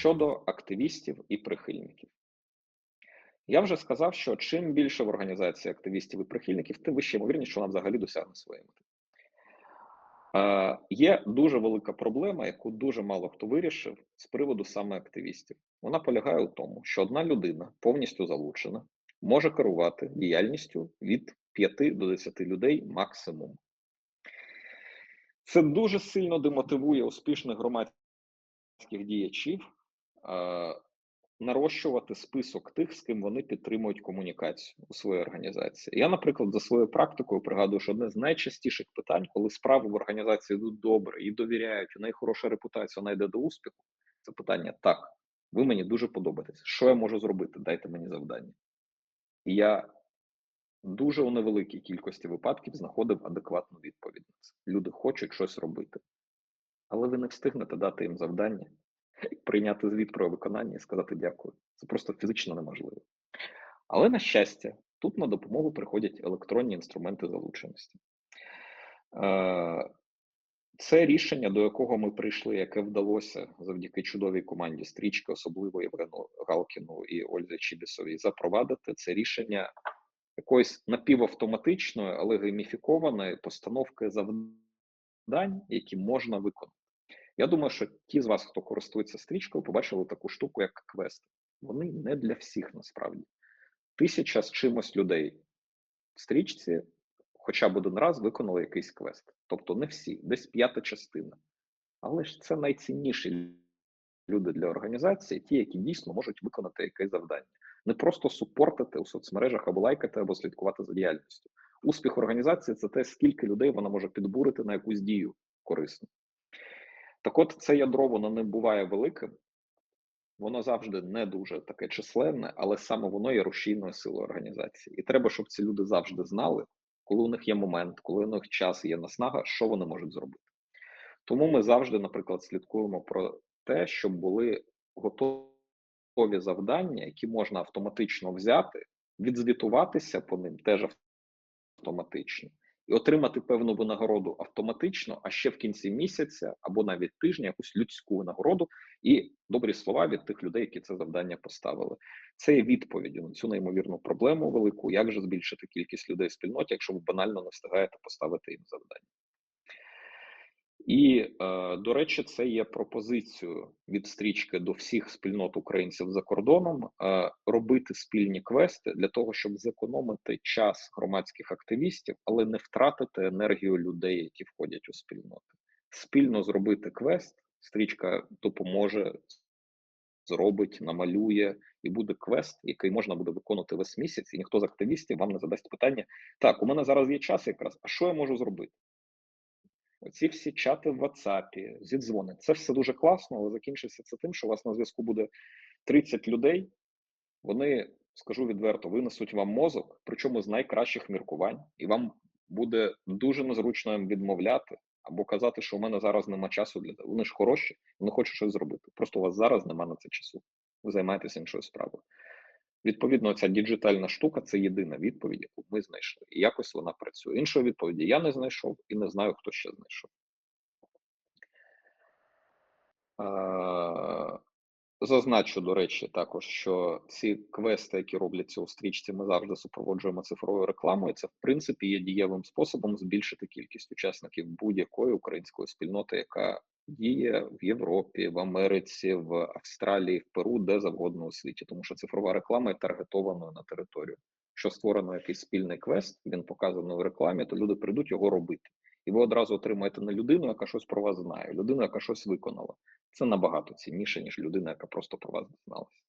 щодо активістів і прихильників. Я вже сказав, що чим більше в організації активістів і прихильників, тим вище ймовірність, що вона взагалі досягне своєї мети. Е, Є дуже велика проблема, яку дуже мало хто вирішив з приводу саме активістів. Вона полягає у тому, що одна людина повністю залучена, може керувати діяльністю від 5 до 10 людей максимум. Це дуже сильно демотивує успішних громадських діячів нарощувати список тих, з ким вони підтримують комунікацію у своїй організації. Я, наприклад, за своєю практикою пригадую, що одне з найчастіших питань, коли справи в організації йдуть добре і довіряють, у неї хороша репутація, вона йде до успіху. Це питання так. Ви мені дуже подобаєтесь. Що я можу зробити? Дайте мені завдання. І я дуже у невеликій кількості випадків знаходив адекватну відповідь на це. Люди хочуть щось робити, але ви не встигнете дати їм завдання, прийняти звіт про виконання і сказати дякую. Це просто фізично неможливо. Але на щастя, тут на допомогу приходять електронні інструменти залученості. Е, Це рішення, до якого ми прийшли, яке вдалося завдяки чудовій команді стрічки, особливо Євгену Галкіну і Ользі Чібісовій, запровадити це рішення якоїсь напівавтоматичної, але гейміфікованої постановки завдань, які можна виконати. Я думаю, що ті з вас, хто користується стрічкою, побачили таку штуку, як квест. Вони не для всіх насправді. Тисяча з чимось людей в стрічці хоча б один раз виконали якийсь квест. Тобто не всі, десь п'ята частина. Але ж це найцінніші люди для організації, ті, які дійсно можуть виконати якесь завдання. Не просто супортити у соцмережах або лайкати, або слідкувати за діяльністю. Успіх організації це те, скільки людей вона може підбурити на якусь дію корисну. Так от це ядро воно не буває великим, воно завжди не дуже таке численне, але саме воно є рушійною силою організації. І треба, щоб ці люди завжди знали, коли у них є момент, коли у них час є наснага, що вони можуть зробити. Тому ми завжди, наприклад, слідкуємо про те, щоб були готові завдання, які можна автоматично взяти, відзвітуватися по ним теж автоматично, отримати певну винагороду автоматично, а ще в кінці місяця або навіть тижня якусь людську винагороду і добрі слова від тих людей, які це завдання поставили. Це є відповіддю на цю неймовірну проблему велику. Як же збільшити кількість людей в спільноті, якщо ви банально не встигаєте поставити їм завдання? І, е, до речі, це є пропозицією від стрічки до всіх спільнот українців за кордоном е, робити спільні квести для того, щоб зекономити час громадських активістів, але не втратити енергію людей, які входять у спільноти. Спільно зробити квест. Стрічка допоможе, зробить, намалює, і буде квест, який можна буде виконувати весь місяць, і ніхто з активістів вам не задасть питання: так, у мене зараз є час, якраз, а що я можу зробити? Оці всі чати в WhatsApp, зідзвони. Це все дуже класно, але закінчиться це тим, що у вас на зв'язку буде 30 людей. Вони, скажу відверто, винесуть вам мозок, причому з найкращих міркувань, і вам буде дуже незручно їм відмовляти або казати, що у мене зараз нема часу для того. Вони ж хороші, вони хочуть щось зробити. Просто у вас зараз нема на це часу. Ви займаєтеся іншою справою. Відповідно, ця діджитальна штука це єдина відповідь, яку ми знайшли. І якось вона працює. Іншої відповіді я не знайшов і не знаю, хто ще знайшов. Зазначу, до речі, також, що ці квести, які робляться у стрічці, ми завжди супроводжуємо цифровою рекламою. Це, в принципі, є дієвим способом збільшити кількість учасників будь-якої української спільноти, яка діє в Європі, в Америці, в Австралії, в Перу, де завгодно у світі, тому що цифрова реклама є таргетованою на територію. Що створено якийсь спільний квест, він показаний в рекламі, то люди прийдуть його робити. І ви одразу отримаєте не людину, яка щось про вас знає, людину, яка щось виконала. Це набагато цінніше, ніж людина, яка просто про вас дізналася.